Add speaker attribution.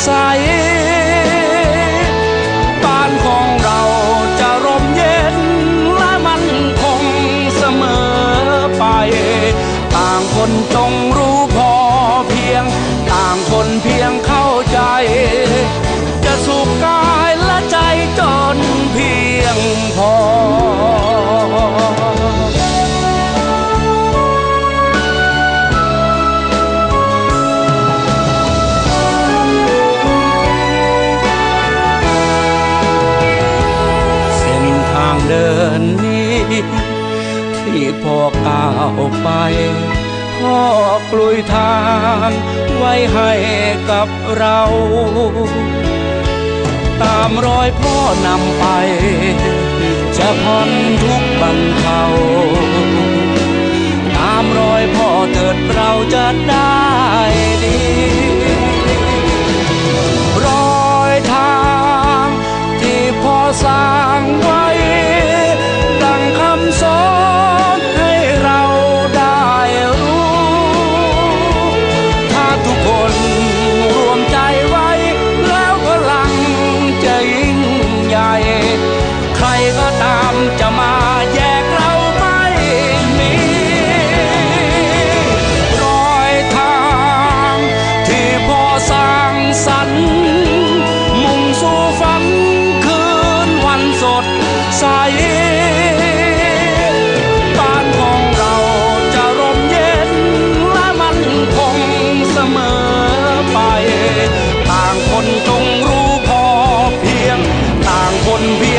Speaker 1: sair. ที่พ่อก้าวไป พ่อกลุยทางไว้ให้กับเรา ตามรอยพ่อนำไป จะพ้นทุกบันเทา be